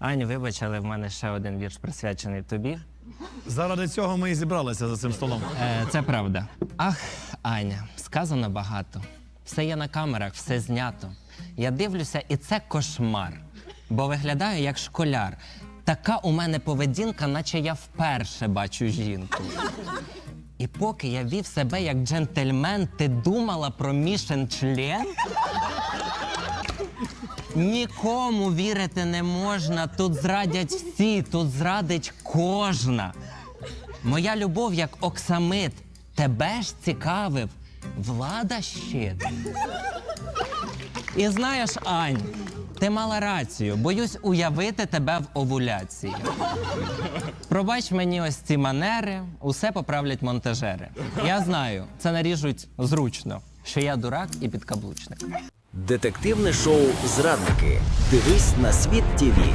Ань, вибач, але в мене ще один вірш присвячений тобі. Заради цього ми і зібралися за цим столом. Е, це правда. Ах, Аня, сказано багато. Все є на камерах, все знято. Я дивлюся, і це кошмар. Бо виглядаю як школяр. Така у мене поведінка, наче я вперше бачу жінку. І поки я вів себе як джентльмен, ти думала про мішен член? Нікому вірити не можна. Тут зрадять всі, тут зрадить кожна. Моя любов як оксамит. Тебе ж цікавив влада щит. І знаєш, Ань, ти мала рацію. Боюсь уявити тебе в овуляції. Пробач мені ось ці манери, усе поправлять монтажери. Я знаю, це наріжуть зручно, що я дурак і підкаблучник. Детективне шоу Зрадники. Дивись на світ ТІВІ.